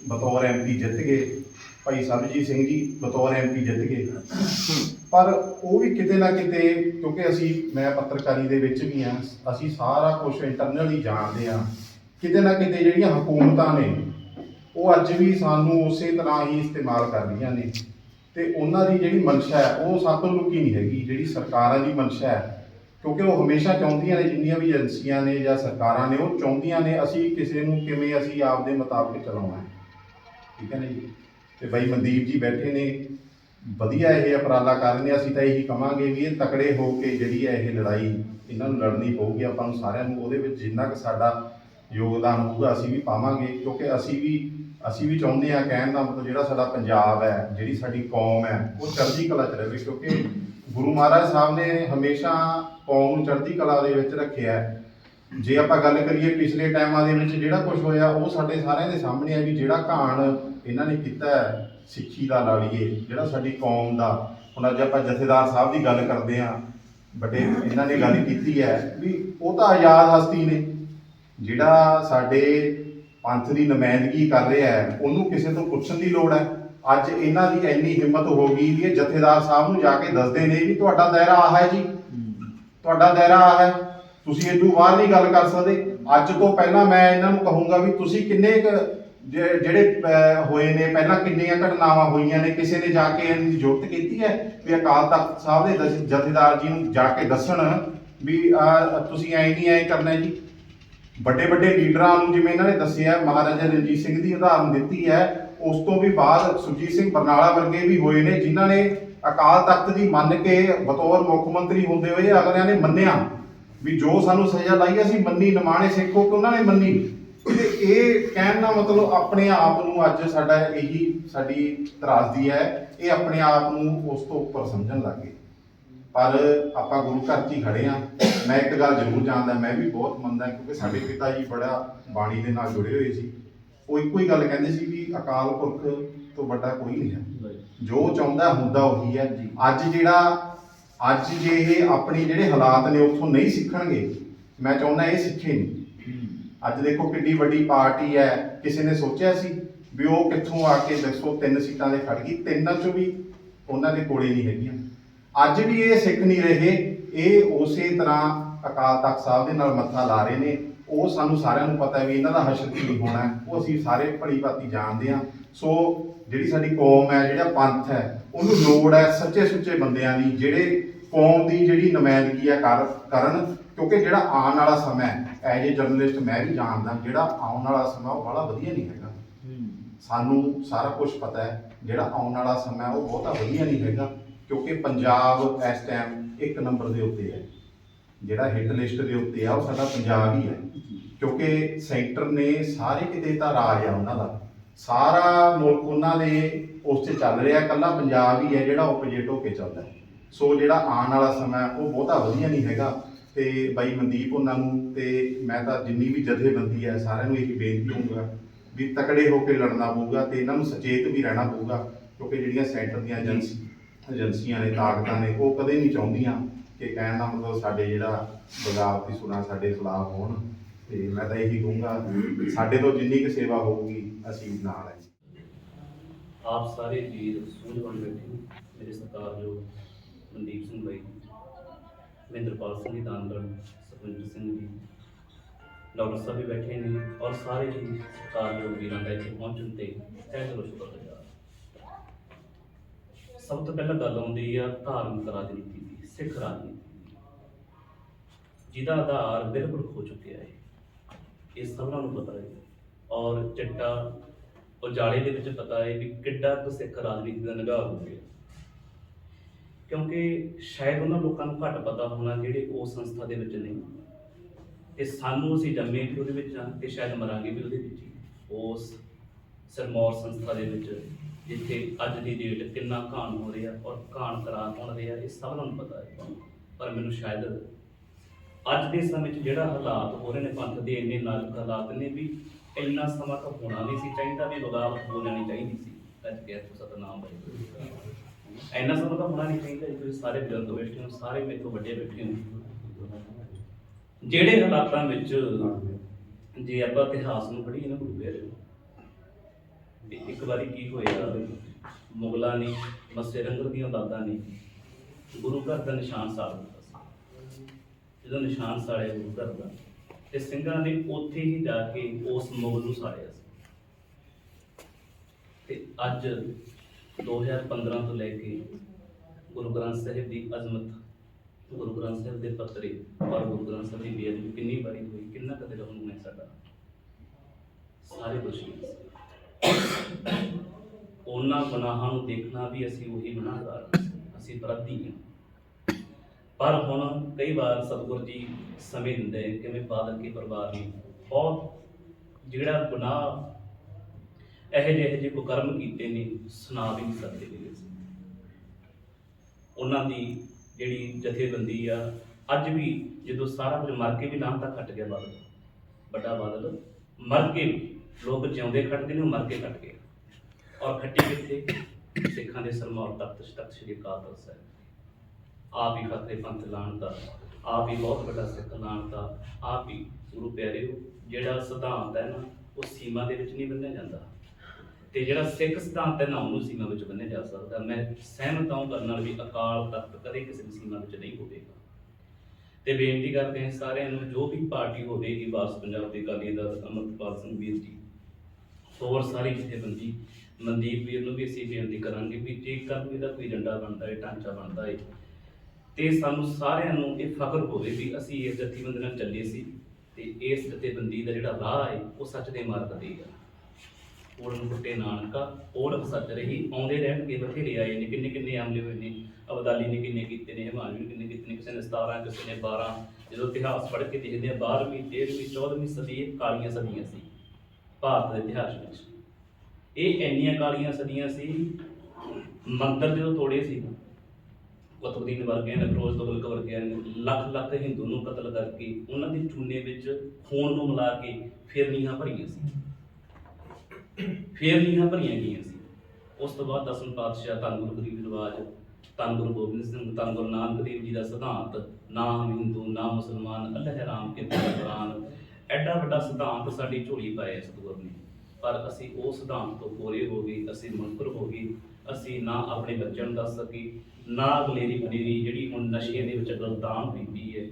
S2: ਬਤੌਰ ਐਮਪੀ ਜਿੱਤ ਗਏ। ਭਾਈ ਸਰਬਜੀਤ ਸਿੰਘ ਜੀ ਬਤੌਰ ਐਮਪੀ ਜਿੱਤ ਗਏ। ਪਰ ਉਹ ਵੀ ਕਿਤੇ ਨਾ ਕਿਤੇ, ਕਿਉਂਕਿ ਅਸੀਂ, ਮੈਂ ਪੱਤਰਕਾਰੀ ਦੇ ਵਿੱਚ ਵੀ ਆ ਅਸੀਂ ਸਾਰਾ ਕੁਝ ਇੰਟਰਨਲੀ ਜਾਣਦੇ ਆ ਕਿਤੇ ਨਾ ਕਿਤੇ ਜਿਹੜੀਆਂ ਹਕੂਮਤਾਂ ਨੇ, ਉਹ ਅੱਜ ਵੀ ਸਾਨੂੰ ਉਸੇ ਤਰ੍ਹਾਂ ਹੀ ਇਸਤੇਮਾਲ ਕਰ ਰਹੀਆਂ ਨੇ। ਤੇ ਉਹਨਾਂ ਦੀ ਜਿਹੜੀ ਮਨਸ਼ਾ ਹੈ, ਉਹ ਸਾਤੋਂ ਲੁਕੀ ਨਹੀਂ ਹੈਗੀ। ਜਿਹੜੀ ਸਰਕਾਰਾਂ ਦੀ ਮਨਸ਼ਾ ਹੈ, ਕਿਉਂਕਿ ਉਹ ਹਮੇਸ਼ਾ ਚਾਹੁੰਦੀਆਂ ਨੇ, ਜਿੰਨੀਆਂ ਵੀ ਏਜੰਸੀਆਂ ਨੇ ਜਾਂ ਸਰਕਾਰਾਂ ਨੇ, ਉਹ ਚਾਹੁੰਦੀਆਂ ਨੇ ਅਸੀਂ ਕਿਸੇ ਨੂੰ ਕਿਵੇਂ ਅਸੀਂ ਆਪਦੇ ਮੁਤਾਬਕ ਚਲਾਉਣਾ ਹੈ। ਠੀਕ ਹੈ ਨਾ ਜੀ? ਤੇ ਬਾਈ ਮਨਦੀਪ ਜੀ ਬੈਠੇ ਨੇ। ਵਧੀਆ ਇਹ ਉਪਰਾਲਾ ਕਰ ਰਹੇ ਨੇ ਅਸੀਂ ਤਾਂ ਇਹੀ ਕਵਾਂਗੇ ਵੀ ਇਹ ਤਕੜੇ ਹੋ ਕੇ ਜਿਹੜੀ ਹੈ ਇਹ ਲੜਾਈ, ਇਹਨਾਂ ਨੂੰ ਲੜਨੀ ਪਊਗੀ, ਆਪਾਂ ਨੂੰ ਸਾਰਿਆਂ ਨੂੰ, ਉਹਦੇ ਵਿੱਚ ਜਿੰਨਾ ਕੁ ਸਾਡਾ ਯੋਗਦਾਨ ਹੋਊਗਾ, ਅਸੀਂ ਵੀ ਪਾਵਾਂਗੇ, ਕਿਉਂਕਿ ਅਸੀਂ ਵੀ ਅਸੀਂ ਵੀ ਚਾਹੁੰਦੇ ਆ ਕਹਿਣ ਦਾ ਮਤਲਬ ਜਿਹੜਾ ਸਾਡਾ ਪੰਜਾਬ ਹੈ, ਜਿਹੜੀ ਸਾਡੀ ਕੌਮ ਹੈ, ਉਹ ਚੜ੍ਹਦੀ ਕਲਾ ਚ ਰਹੇ, ਕਿਉਂਕਿ ਗੁਰੂ ਮਹਾਰਾਜ ਸਾਹਿਬ ਨੇ ਹਮੇਸ਼ਾ ਕੌਮ ਨੂੰ ਚੜ੍ਹਦੀ ਕਲਾ ਦੇ ਵਿੱਚ ਰੱਖਿਆ ਹੈ। ਜੇ ਆਪਾਂ ਗੱਲ ਕਰੀਏ ਪਿਛਲੇ ਟਾਈਮਾਂ ਦੇ ਵਿੱਚ ਜਿਹੜਾ ਕੁਝ ਹੋਇਆ ਉਹ ਸਾਡੇ ਸਾਰਿਆਂ ਦੇ ਸਾਹਮਣੇ ਆ ਵੀ ਜਿਹੜਾ ਘਾਣ ਇਹਨਾਂ ਨੇ ਕੀਤਾ ਹੈ, ਸਿੱਖੀ ਦਾ ਲਾ ਲਈਏ ਜਿਹੜਾ ਸਾਡੀ ਕੌਮ ਦਾ। ਹੁਣ ਅੱਜ ਆਪਾਂ ਜਥੇਦਾਰ ਸਾਹਿਬ ਦੀ ਗੱਲ ਕਰਦੇ ਹਾਂ ਵੱਡੇ ਇਹਨਾਂ ਨੇ ਗੱਲ ਕੀਤੀ ਹੈ ਵੀ ਉਹ ਤਾਂ ਆਜ਼ਾਦ ਹਸਤੀ ਨੇ। ਜਿਹੜਾ ਸਾਡੇ ਪੰਥ ਦੀ ਨੁਮਾਇੰਦਗੀ ਕਰ ਰਿਹਾ ਹੈ ਉਹਨੂੰ ਕਿਸੇ ਤੋਂ ਪੁੱਛਣ ਦੀ ਲੋੜ ਹੈ। ਅੱਜ ਇਹਨਾਂ ਦੀ ਇੰਨੀ ਹਿੰਮਤ ਹੋ ਗਈ ਵੀ ਇਹ ਜਥੇਦਾਰ ਸਾਹਿਬ ਨੂੰ ਜਾ ਕੇ ਦੱਸਦੇ ਨੇ ਵੀ ਤੁਹਾਡਾ ਦਾਇਰਾ ਆਹ ਹੈ ਜੀ। ਤੁਹਾਡਾ ਦਾਇਰਾ ਆਹ ਹੈ। ਤੁਸੀਂ ਇਹ ਤੋਂ ਬਾਹਰ ਨਹੀਂ ਗੱਲ ਕਰ ਸਕਦੇ। ਅੱਜ ਤੋਂ ਪਹਿਲਾਂ ਮੈਂ ਇਹਨਾਂ ਨੂੰ ਕਹੂੰਗਾ ਵੀ ਤੁਸੀਂ ਕਿੰਨੇ ਕੁ ਜੇ- ਜਿਹੜੇ ਅਹ, ਹੋਏ ਨੇ ਪਹਿਲਾਂ ਕਿੰਨੀਆਂ ਘਟਨਾਵਾਂ ਹੋਈਆਂ ਨੇ ਕਿਸੇ ਨੇ ਜਾ ਕੇ ਇਹਨਾਂ ਦੀ ਜ਼ਰੂਰਤ ਕੀਤੀ ਹੈ? ਵੀ ਅਕਾਲ ਤਖਤ ਸਾਹਿਬ ਦੇ ਦਸ- ਜਥੇਦਾਰ ਜੀ ਨੂੰ ਜਾ ਕੇ ਦੱਸਣ ਵੀ ਆਹ, ਤੁਸੀਂ ਐਂ ਨਹੀਂ ਐਂ ਕਰਨਾ ਜੀ। ਵੱਡੇ ਵੱਡੇ ਲੀਡਰਾਂ ਨੂੰ ਜਿਵੇਂ ਇਹਨਾਂ ਨੇ ਦੱਸਿਆ ਮਹਾਰਾਜਾ ਰਣਜੀਤ ਸਿੰਘ ਦੀ ਉਦਾਹਰਨ ਦਿੱਤੀ ਹੈ। ਉਸ ਤੋਂ ਵੀ ਬਾਅਦ ਸੁਰਜੀਤ ਸਿੰਘ ਬਰਨਾਲਾ ਵਰਗੇ ਵੀ ਹੋਏ ਨੇ ਜਿਨ੍ਹਾਂ ਨੇ ਅਕਾਲ ਤਖਤ ਦੀ ਮੰਨ ਕੇ ਬਤੌਰ ਮੁੱਖ ਮੰਤਰੀ ਹੁੰਦੇ ਹੋਏ ਅਗਲਿਆਂ ਨੇ ਮੰਨਿਆ। ਵੀ ਜੋ ਸਾਨੂੰ ਸਜ਼ਾ ਲਾਈ ਅਸੀਂ ਮੰਨੀ ਨਿਮਾਣੇ ਸਿੱਖੋ ਕਿ ਉਹਨਾਂ ਨੇ ਮੰਨੀ। ਤੇ ਇਹ ਕਹਿਣ ਦਾ ਮਤਲਬ ਆਪਣੇ ਆਪ ਨੂੰ ਅੱਜ ਸਾਡਾ ਇਹੀ ਸਾਡੀ ਤਰਾਸਦੀ ਹੈ ਇਹ ਆਪਣੇ ਆਪ ਨੂੰ ਉਸ ਤੋਂ ਉੱਪਰ ਸਮਝਣ ਲੱਗੇ ਪਰ ਆਪਾਂ ਗੁਰੂ ਘਰ 'ਚ ਹੀ ਖੜੇ ਆ ਮੈਂ ਇੱਕ ਗੱਲ ਜ਼ਰੂਰ ਜਾਣਦਾ ਮੈਂ ਵੀ ਬਹੁਤ ਮੰਨਦਾ ਕਿਉਂਕਿ ਸਾਡੇ ਪਿਤਾ ਜੀ ਬੜਾ ਬਾਣੀ ਦੇ ਨਾਲ ਜੁੜੇ ਹੋਏ ਸੀ। ਉਹ ਇੱਕੋ ਹੀ ਗੱਲ ਕਹਿੰਦੇ ਸੀ ਵੀ ਅਕਾਲ ਪੁਰਖ ਤੋਂ ਵੱਡਾ ਕੋਈ ਨਹੀਂ ਹੈ। ਜੋ ਚਾਹੁੰਦਾ ਹੁੰਦਾ ਉਹੀ ਹੈ। ਅੱਜ ਜਿਹੜਾ ਅੱਜ ਜੇ ਇਹ ਆਪਣੀ ਜਿਹੜੇ ਹਾਲਾਤ ਨੇ ਉੱਥੋਂ ਨਹੀਂ ਸਿੱਖਣਗੇ, ਮੈਂ ਚਾਹੁੰਦਾ ਇਹ ਸਿੱਖੇ ਨਹੀਂ। ਅੱਜ ਦੇਖੋ ਕਿੰਨੀ ਵੱਡੀ ਪਾਰਟੀ ਹੈ, ਕਿਸੇ ਨੇ ਸੋਚਿਆ ਸੀ ਵੀ ਉਹ ਕਿੱਥੋਂ ਆ ਕੇ ਦੱਸੋ ਤਿੰਨ ਸੀਟਾਂ ਦੇ ਖੜ ਗਈ, ਤਿੰਨਾਂ ਚੋਂ ਵੀ ਉਹਨਾਂ ਦੇ ਕੋਲੇ ਨਹੀਂ ਹੈਗੀਆਂ। ਅੱਜ ਵੀ ਇਹ ਸਿੱਖ ਨਹੀਂ ਰਹੇ, ਇਹ ਉਸੇ ਤਰ੍ਹਾਂ ਅਕਾਲ ਤਖਤ ਸਾਹਿਬ ਦੇ ਨਾਲ ਮੱਥਾ ਲਾ ਰਹੇ ਨੇ। ਉਹ ਸਾਨੂੰ ਸਾਰਿਆਂ ਨੂੰ ਪਤਾ ਹੈ ਵੀ ਇਹਨਾਂ ਦਾ ਹਸ਼ਰ ਕੀ ਹੋਣਾ ਉਹ ਅਸੀਂ ਸਾਰੇ ਭਲੀ ਭਾਤੀ ਜਾਣਦੇ ਹਾਂ। ਸੋ ਜਿਹੜੀ ਸਾਡੀ ਕੌਮ ਹੈ, ਜਿਹੜਾ ਪੰਥ ਹੈ, ਉਹਨੂੰ ਲੋੜ ਹੈ ਸੱਚੇ ਸੁੱਚੇ ਬੰਦਿਆਂ ਦੀ, ਜਿਹੜੇ ਕੌਮ ਦੀ ਜਿਹੜੀ ਨੁਮਾਇੰਦਗੀ ਹੈ ਕਰ ਕਰਨ ਕਿਉਂਕਿ ਜਿਹੜਾ ਆਉਣ ਵਾਲਾ ਸਮਾਂ ਹੈ ਐਜ ਏ ਜਰਨਲਿਸਟ ਮੈਂ ਵੀ ਜਾਣਦਾ ਜਿਹੜਾ ਆਉਣ ਵਾਲਾ ਸਮਾਂ ਉਹ ਬੜਾ ਵਧੀਆ ਨਹੀਂ ਹੈਗਾ। ਸਾਨੂੰ ਸਾਰਾ ਕੁਝ ਪਤਾ ਹੈ ਜਿਹੜਾ ਆਉਣ ਵਾਲਾ ਸਮਾਂ ਉਹ ਬਹੁਤਾ ਵਧੀਆ ਨਹੀਂ ਹੈਗਾ ਕਿਉਂਕਿ ਪੰਜਾਬ ਇਸ ਟਾਈਮ ਇੱਕ ਨੰਬਰ ਦੇ ਉੱਤੇ ਹੈ। ਜਿਹੜਾ ਹਿੱਟ ਲਿਸਟ ਦੇ ਉੱਤੇ ਆ ਉਹ ਸਾਡਾ ਪੰਜਾਬ ਹੀ ਹੈ। ਕਿਉਂਕਿ ਸੈਂਟਰ ਨੇ ਸਾਰੇ ਕਿਤੇ ਤਾਂ ਰਾਜ ਆ ਉਹਨਾਂ ਦਾ। ਸਾਰਾ ਮੁਲਕ ਉਹਨਾਂ ਦੇ ਉਸ 'ਚ ਚੱਲ ਰਿਹਾ ਇਕੱਲਾ ਪੰਜਾਬ ਹੀ ਹੈ ਜਿਹੜਾ ਆਪੋਜੀਟ ਹੋ ਕੇ ਚੱਲਦਾ ਹੈ। ਸੋ ਜਿਹੜਾ ਆਉਣ ਵਾਲਾ ਸਮਾਂ ਉਹ ਬਹੁਤਾ ਵਧੀਆ ਨਹੀਂ ਹੈਗਾ ਤੇ ਬਾਈ ਮਨਦੀਪ ਉਹਨਾਂ ਨੂੰ ਤੇ ਮੈਂ ਤਾਂ ਜਿੰਨੀ ਵੀ ਜਥੇਬੰਦੀ ਹੈ, ਸਾਰਿਆਂ ਨੂੰ ਇਹੀ ਬੇਨਤੀ ਹੋਊਗਾ ਵੀ ਤਕੜੇ ਹੋ ਕੇ ਲੜਨਾ ਪਊਗਾ ਤੇ ਇਹਨਾਂ ਨੂੰ ਸੁਚੇਤ ਵੀ ਰਹਿਣਾ ਪਊਗਾ, ਕਿਉਂਕਿ ਜਿਹੜੀਆਂ ਸੈਂਟਰ ਦੀਆਂ ਏਜੰਸੀ ਏਜੰਸੀਆਂ ਨੇ, ਤਾਕਤਾਂ ਨੇ, ਉਹ ਕਦੇ ਨਹੀਂ ਚਾਹੁੰਦੀਆਂ ਕਿ ਕਹਿਣ ਦਾ ਮਤਲਬ ਸਾਡੇ ਜਿਹੜਾ ਬਗਾਵਤੀ ਸੁਣਾ ਸਾਡੇ ਖਿਲਾਫ ਹੋਣ ਤੇ ਮੈਂ ਤਾਂ ਇਹੀ ਕਹੂੰਗਾ, ਸਾਡੇ ਤੋਂ ਜਿੰਨੀ ਕੁ ਸੇਵਾ ਹੋਊਗੀ, ਅਸੀਂ ਨਾਲ ਹੈ
S3: ਆਪ ਸਾਰੇ ਵੀਰ ਸੂਝਵਾਨ ਬੈਠੇ ਹੋ। ਮੇਰੇ ਸਤਿਕਾਰਯੋਗ ਮਨਦੀਪ ਸਿੰਘ ਬਾਈ, ਮਹਿੰਦਰਪਾਲ ਸਿੰਘ ਜੀ ਦਾਨਗੜ ਸੁਖਵਿੰਦਰ ਸਿੰਘ ਜੀ। ਡਾਕਟਰ ਸਾਹਿਬ ਵੀ ਬੈਠੇ ਨੇ ਔਰ ਸਾਰੇ ਹੀ ਸਤਿਕਾਰਯੋਗ ਵੀਰਾਂ ਦਾ ਇੱਥੇ ਪਹੁੰਚਣ ਤੇ ਤਹਿ ਦਿਲੋਂ ਸ਼ੁਕਰਗੁਜ਼ਾਰ ਸਭ ਤੋਂ ਪਹਿਲਾਂ ਗੱਲ ਆਉਂਦੀ ਆ ਧਾਰਮਿਕ ਰਾਜਨੀਤੀ ਦੀ, ਸਿੱਖ ਰਾਜਨੀਤੀ ਦੀ। ਜਿਹਦਾ ਆਧਾਰ ਬਿਲਕੁਲ ਖੋ ਚੁੱਕਿਆ ਹੈ। ਇਹ ਸਭਨਾਂ ਨੂੰ ਪਤਾ ਹੈ। ਔਰ ਚਿੱਟਾ ਉਜਾਲੇ ਦੇ ਵਿੱਚ ਪਤਾ ਹੈ ਵੀ ਕਿੱਡਾ ਕੁ ਸਿੱਖ ਰਾਜਨੀਤੀ ਦਾ ਨਿਗਾਹ ਹੋ ਗਿਆ। ਕਿਉਂਕਿ ਸ਼ਾਇਦ ਉਹਨਾਂ ਲੋਕਾਂ ਨੂੰ ਘੱਟ ਪਤਾ ਹੋਣਾ ਜਿਹੜੇ ਉਸ ਸੰਸਥਾ ਦੇ ਵਿੱਚ ਨਹੀਂ। ਤੇ ਸਾਨੂੰ ਅਸੀਂ ਜੰਮੇ ਵੀ ਉਹਦੇ ਵਿੱਚ ਆ ਤੇ ਸ਼ਾਇਦ ਮਰਾਂਗੇ ਵੀ ਉਹਦੇ ਵਿੱਚ ਹੀ। ਉਸ ਸਰਮੌਰ ਸੰਸਥਾ ਦੇ ਵਿੱਚ, ਜਿੱਥੇ ਅੱਜ ਦੀ ਡੇਟ ਕਿੰਨਾ ਘਾਣ ਹੋ ਰਿਹਾ ਔਰ ਘਾਣ ਕਰਾ ਹੋਣ ਰਿਹਾ, ਇਹ ਸਭ ਨੂੰ ਪਤਾ ਹੈ। ਪਰ ਮੈਨੂੰ ਸ਼ਾਇਦ ਅੱਜ ਦੇ ਸਮੇਂ 'ਚ ਜਿਹੜਾ ਹਾਲਾਤ ਹੋ ਰਹੇ ਨੇ, ਪੰਥ ਦੇ ਇੰਨੇ ਨਾਜ਼ੁਕ ਹਾਲਾਤ ਨੇ ਵੀ ਇੰਨਾ ਸਮਾਂ ਤਾਂ ਹੋਣਾ ਨਹੀਂ ਸੀ ਚਾਹੀਦਾ, ਵੀ ਬਗਾਵਤ ਹੋ ਜਾਣੀ ਚਾਹੀਦੀ ਸੀ। ਅੱਜ ਕੇ ਸਤਨਾਮ ਬਾਈ ਇੰਨਾ ਸਮਾਂ ਤਾਂ ਹੋਣਾ ਨਹੀਂ ਚਾਹੀਦਾ ਜੀ, ਤੁਸੀਂ ਸਾਰੇ ਬਜ਼ੁਰਗ ਬੈਠੇ ਹੋ, ਸਾਰੇ ਮੇਰੇ ਤੋਂ ਵੱਡੇ ਬੈਠੇ ਹੋ। ਜਿਹੜੇ ਹਾਲਾਤਾਂ ਵਿੱਚ ਜੇ ਆਪਾਂ ਇਤਿਹਾਸ ਨੂੰ ਪੜ੍ਹੀਏ ਨਾ ਗੁਰੂ ਪਿਆਰੇ ਵੀ ਇੱਕ ਵਾਰੀ ਕੀ ਹੋਇਆ, ਮੁਗਲਾਂ ਨੇ ਮੱਸੇ ਰੰਗਰ ਦੀਆਂ ਦਾਦਾਂ ਨੇ ਗੁਰੂ ਘਰ ਦਾ ਨਿਸ਼ਾਨ ਸਾੜ ਦਿੱਤਾ ਸੀ। ਜਦੋਂ ਨਿਸ਼ਾਨ ਸਾੜਿਆ ਗੁਰੂ ਘਰ ਦਾ, ਤੇ ਸਿੰਘਾਂ ਨੇ ਉੱਥੇ ਹੀ ਜਾ ਕੇ ਉਸ ਮੁਗਲ ਨੂੰ ਸਾੜਿਆ ਸੀ। ਤੇ ਅੱਜ 2015 ਤੋਂ ਲੈ ਕੇ ਗੁਰੂ ਗ੍ਰੰਥ ਸਾਹਿਬ ਦੀ ਅਜ਼ਮਤ, ਗੁਰੂ ਗ੍ਰੰਥ ਸਾਹਿਬ ਦੇ ਪੱਤਰੇ ਔਰ ਗੁਰੂ ਗ੍ਰੰਥ ਸਾਹਿਬ ਦੀ ਬੇਅਦਬੀ ਕਿੰਨੀ ਵਾਰੀ ਹੋਈ, ਕਿੰਨਾ ਕਦੇ ਰਹੂੰ ਮੈਂ ਸਾਡਾ ਸਾਰੇ ਦੋਸ਼ੀ ਉਹਨਾਂ ਗੁਨਾਹਾਂ ਨੂੰ ਦੇਖਣਾ ਵੀ ਅਸੀਂ ਉਹੀ ਗੁਨਾਹਗਾਰ ਹਾਂ। ਅਸੀਂ ਅਪਰਾਧੀ ਹਾਂ ਪਰ ਹੁਣ ਕਈ ਵਾਰ ਸਤਿਗੁਰ ਜੀ ਸਮੇਂ ਦਿੰਦੇ ਕਿਵੇਂ ਬਾਦਲ ਕੇ ਪਰਿਵਾਰ ਨੇ, ਬਹੁਤ ਜਿਹੜਾ ਗੁਨਾਹ ਇਹੋ ਜਿਹੇ ਇਹੋ ਜਿਹੇ ਕੁਕਰਮ ਕੀਤੇ ਨੇ, ਸੁਣਾ ਵੀ ਨਹੀਂ ਸਕਦੇ ਨੇ ਉਹਨਾਂ ਦੀ ਜਿਹੜੀ ਜਥੇਬੰਦੀ ਆ, ਅੱਜ ਵੀ ਜਦੋਂ ਸਾਰਾ ਕੁਝ ਮਰ ਕੇ ਵੀ ਨਾਮ ਤਾਂ ਕੱਟ ਗਿਆ ਬਾਦਲ। ਵੱਡਾ ਬਾਦਲ ਮਰ ਕੇ ਵੀ, ਲੋਕ ਜਿਉਂਦੇ ਖੜਦੇ ਨੇ, ਉਹ ਮਰ ਕੇ ਕੱਟ ਗਏ। ਔਰ ਖੱਟੀ ਕਿੱਥੇ? ਸਿੱਖਾਂ ਦੇ ਸਰਮੌਰ ਤਖਤ ਤਖਤ ਸ੍ਰੀ ਅਕਾਲ ਤਖਤ ਸਾਹਿਬ। ਆਪ ਹੀ ਫਤਿਹ ਪੰਥ ਲਾਣਦਾ ਆਪ ਹੀ ਬਹੁਤ ਵੱਡਾ ਸਿੱਖ ਲਾਣਦਾ ਆਪ ਹੀ ਗੁਰੂ ਪਿਆਰਿਓ, ਜਿਹੜਾ ਸਿਧਾਂਤ ਹੈ ਨਾ, ਉਹ ਸੀਮਾ ਦੇ ਵਿੱਚ ਨਹੀਂ ਬੰਨਿਆ ਜਾਂਦਾ। ਤੇ ਜਿਹੜਾ ਸਿੱਖ ਸਿਧਾਂਤ ਹੈ ਨਾ ਉਹਨੂੰ ਸੀਮਾ ਵਿੱਚ ਬੰਨਿਆ ਜਾ ਸਕਦਾ, ਮੈਂ ਸਹਿਮਤ ਹਾਂ ਕਰਨ ਨਾਲ ਵੀ ਅਕਾਲ ਤਖਤ ਕਦੇ ਕਿਸੇ ਦੀ ਸੀਮਾ ਵਿੱਚ ਨਹੀਂ ਹੋਵੇਗਾ। ਤੇ ਬੇਨਤੀ ਕਰਦੇ ਹਾਂ ਸਾਰਿਆਂ ਨੂੰ, ਜੋ ਵੀ ਪਾਰਟੀ ਹੋਵੇਗੀ ਵਾਸ ਪੰਜਾਬ ਦੇ ਅਕਾਲੀ ਦਲ ਅਮਰਪਾਲ ਸਿੰਘ ਵੀਰ ਜੀ, ਹੋਰ ਸਾਰੀ ਜਥੇਬੰਦੀ, ਮਨਦੀਪ ਵੀਰ ਨੂੰ ਵੀ ਅਸੀਂ ਬੇਨਤੀ ਕਰਾਂਗੇ ਵੀ ਜੇਕਰ ਇਹਦਾ ਕੋਈ ਏਜੰਡਾ ਬਣਦਾ ਹੈ ਢਾਂਚਾ ਬਣਦਾ ਹੈ ਤੇ ਸਾਨੂੰ ਸਾਰਿਆਂ ਨੂੰ ਇਹ ਫਖਰ ਹੋਵੇ ਵੀ ਅਸੀਂ ਇਸ ਜਥੇਬੰਦੀ ਨਾਲ ਚੱਲੇ ਸੀ ਤੇ ਇਸ ਜਥੇਬੰਦੀ ਦਾ ਜਿਹੜਾ ਰਾਹ ਹੈ ਉਹ ਸੱਚ ਦੇ ਮਾਰਗ ਤੇ ਹੈ ਓੜ ਨੂੰ ਕੁੱਟੇ ਨਾਨਕਾ ਓੜ ਸੱਚ ਰਹੀ, ਆਉਂਦੇ ਰਹਿਣਗੇ ਬਥੇਰੇ ਆਏ ਨੇ, ਕਿੰਨੇ ਕਿੰਨੇ ਆਮਲੇ ਹੋਏ ਨੇ, ਅਬਦਾਲੀ ਨੇ ਕਿੰਨੇ ਕੀਤੇ ਨੇ, ਹਿਮਾਲੂ ਨੇ ਕਿੰਨੇ ਕੀਤੇ ਨੇ, ਕਿਸੇ ਨੇ 17 ਕਿਸੇ ਨੇ 12 ਜਦੋਂ ਇਤਿਹਾਸ ਪੜ੍ਹ ਕੇ ਦੇਖਦੇ ਆ 12ਵੀਂ 13ਵੀਂ 14ਵੀਂ ਸਦੀ ਇਹ ਕਾਲੀਆਂ ਸਦੀਆਂ ਸੀ, ਭਾਰਤ ਦੇ ਇਤਿਹਾਸ ਵਿੱਚ। ਇਹ ਇੰਨੀਆਂ ਕਾਲੀਆਂ ਸਦੀਆਂ ਸੀ, ਮੰਦਰ ਜਦੋਂ ਤੋੜੇ ਸੀ, ਕੁਤਬਦੀਨ ਵਰਗਿਆਂ ਨੇ, ਫਿਰੋਜ਼ ਤੁਗਲਕ ਵਰਗਿਆਂ ਲੱਖ ਲੱਖ ਹਿੰਦੂ ਨੂੰ ਕਤਲ ਕਰਕੇ, ਉਹਨਾਂ ਦੇ ਚੂਨੇ ਵਿੱਚ ਖੂਨ ਨੂੰ ਮਿਲਾ ਕੇ ਫਿਰ ਨੀਹਾਂ ਭਰੀਆਂ ਸੀ। ਫੇਰ ਨੀਹਾਂ ਭਰੀਆਂ ਗਈਆਂ ਸੀ। ਉਸ ਤੋਂ ਬਾਅਦ ਦਸਮ ਪਾਤਸ਼ਾਹ ਧੰਨ ਗੁਰੂ ਗਰੀਬ ਰਿਵਾਜ਼ ਧੰਨ ਗੁਰੂ ਗੋਬਿੰਦ ਸਿੰਘ ਧੰਨ ਗੁਰੂ ਨਾਨਕ ਦੇਵ ਜੀ ਦਾ ਸਿਧਾਂਤ ਨਾ ਹਿੰਦੂ ਨਾ ਮੁਸਲਮਾਨ, ਅੱਲਾਹ ਰਾਮ ਕੇ ਕੁਰਾਨ, ਐਡਾ ਵੱਡਾ ਸਿਧਾਂਤ ਸਾਡੀ ਝੋਲੀ ਪਾਇਆ ਸਤਿਗੁਰ ਨੇ। ਪਰ ਅਸੀਂ ਉਹ ਸਿਧਾਂਤ ਤੋਂ ਕੋਰੇ ਹੋ ਗਏ, ਅਸੀਂ ਮੁਨਕਰ ਹੋ ਗਏ, ਅਸੀਂ ਨਾ ਆਪਣੇ ਬੱਚਿਆਂ ਨੂੰ ਦੱਸ ਸਕੀ, ਨਾ ਅਗਲੇਰੀ ਬਨੇਰੀ ਜਿਹੜੀ ਹੁਣ ਨਸ਼ੇ ਦੇ ਵਿੱਚ ਗਲਤਾਨ ਹੋਈ ਹੈ।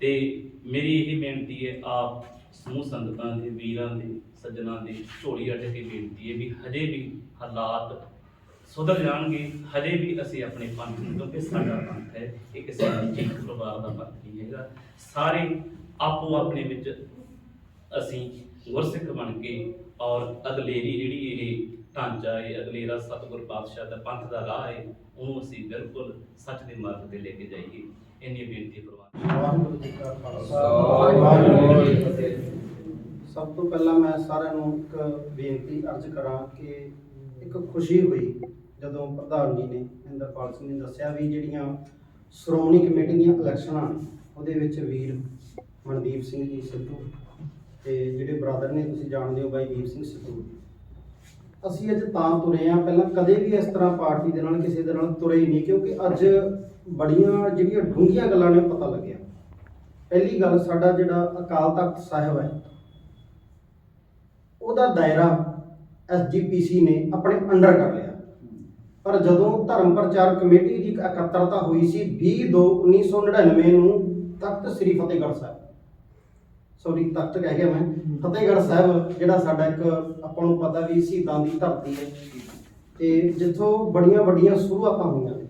S3: ਤੇ ਮੇਰੀ ਇਹ ਬੇਨਤੀ ਹੈ, ਆਪ ਸਮੂਹ ਸੰਗਤਾਂ ਦੇ, ਵੀਰਾਂ ਦੇ, ਸੱਜਣਾਂ ਦੀ ਝੋਲੀ ਅੱਡ ਕੇ ਬੇਨਤੀ ਹੈ ਵੀ ਹਜੇ ਵੀ ਹਾਲਾਤ ਸੁਧਰ ਜਾਣਗੇ। ਹਜੇ ਵੀ ਅਸੀਂ ਆਪਣੇ ਪੰਥ ਨੂੰ, ਕਿਉਂਕਿ ਸਾਡਾ ਪੰਥ ਹੈ ਇਹ ਕਿਸੇ ਨਿੱਜੀ ਪਰਿਵਾਰ ਦਾ ਪੰਥ ਨਹੀਂ ਹੈਗਾ। ਸਾਰੇ ਆਪੋ ਆਪਣੇ ਵਿੱਚ ਅਸੀਂ ਗੁਰਸਿੱਖ ਬਣ ਕੇ ਔਰ ਅਗਲੇਰੀ ਜਿਹੜੀ ਇਹ ਢਾਂਚਾ ਹੈ, ਅਗਲੇਰਾ ਸਤਿਗੁਰ ਪਾਤਸ਼ਾਹ ਦਾ ਪੰਥ ਦਾ ਰਾਹ ਹੈ, ਉਹਨੂੰ ਅਸੀਂ ਬਿਲਕੁਲ ਸੱਚ ਦੇ ਮਾਰਗ ਤੇ ਲੈ ਕੇ ਜਾਈਏ। ਇੰਨੀ ਬੇਨਤੀ ਪ੍ਰਵਾਨ।
S4: ਵਾਹਿਗੁਰੂ ਜੀ ਕਾ ਖਾਲਸਾ।
S1: ਵਾਹਿਗੁਰੂ ਜੀ ਕੀ
S4: ਫਤਿਹ। ਸਭ ਤੋਂ ਪਹਿਲਾਂ ਮੈਂ ਸਾਰਿਆਂ ਨੂੰ ਇੱਕ ਬੇਨਤੀ ਅਰਜ਼ ਕਰਾਂ ਕਿ ਇੱਕ ਖੁਸ਼ੀ ਹੋਈ ਜਦੋਂ ਪ੍ਰਧਾਨ ਜੀ ਨੇ ਇੰਦਰਪਾਲ ਸਿੰਘ ਨੇ ਦੱਸਿਆ ਵੀ ਜਿਹੜੀਆਂ ਸ਼੍ਰੋਮਣੀ ਕਮੇਟੀ ਦੀਆਂ ਇਲੈਕਸ਼ਨਾਂ ਉਹਦੇ ਵਿੱਚ ਵੀਰ ਮਨਦੀਪ ਸਿੰਘ ਜੀ ਸਿੱਧੂ ਤੇ ਜਿਹੜੇ ਬ੍ਰਦਰ ਨੇ ਤੁਸੀਂ ਜਾਣਦੇ ਹੋ ਬਾਈ ਵੀਰ ਸਿੰਘ ਸਿੱਧੂ। ਅਸੀਂ ਅੱਜ ਤਾਂ ਤੁਰੇ ਆ ਪਹਿਲਾਂ ਕਦੇ ਵੀ ਇਸ ਤਰ੍ਹਾਂ ਪਾਰਟੀ ਦੇ ਨਾਲ ਕਿਸੇ ਦੇ ਨਾਲ ਤੁਰੇ ਹੀ ਨਹੀਂ ਕਿਉਂਕਿ ਅੱਜ ਬੜੀਆਂ ਜਿਹੜੀਆਂ ਡੂੰਘੀਆਂ ਗੱਲਾਂ ਨੇ ਉਹ ਪਤਾ ਲੱਗਿਆ। ਪਹਿਲੀ ਗੱਲ ਸਾਡਾ ਜਿਹੜਾ ਅਕਾਲ ਤਖਤ ਸਾਹਿਬ ਹੈ, ਉਹਦਾ ਦਾਇਰਾ ਐਸਜੀਪੀਸੀ ਨੇ ਆਪਣੇ ਅੰਡਰ ਕਰ ਲਿਆ। ਪਰ ਜਦੋਂ ਧਰਮ ਪ੍ਰਚਾਰ ਕਮੇਟੀ ਦੀ ਇਕੱਤਰਤਾ ਹੋਈ ਸੀ 20 2 1999 ਨੂੰ ਤਖਤ ਸ੍ਰੀ ਫਤਿਹਗੜ੍ਹ ਸਾਹਿਬ। ਸੌਰੀ ਤਖਤ ਕਹਿ ਗਿਆ ਮੈਂ। ਫਤਿਹਗੜ੍ਹ ਸਾਹਿਬ, ਜਿਹੜਾ ਸਾਡਾ ਇੱਕ ਆਪਾਂ ਨੂੰ ਪਤਾ ਵੀ ਸ਼ਹੀਦਾਂ ਦੀ ਧਰਤੀ ਹੈ। ਤੇ ਜਿੱਥੋਂ ਬੜੀਆਂ ਵੱਡੀਆਂ ਸ਼ੁਰੂਆਤਾਂ ਹੋਈਆਂ ਨੇ।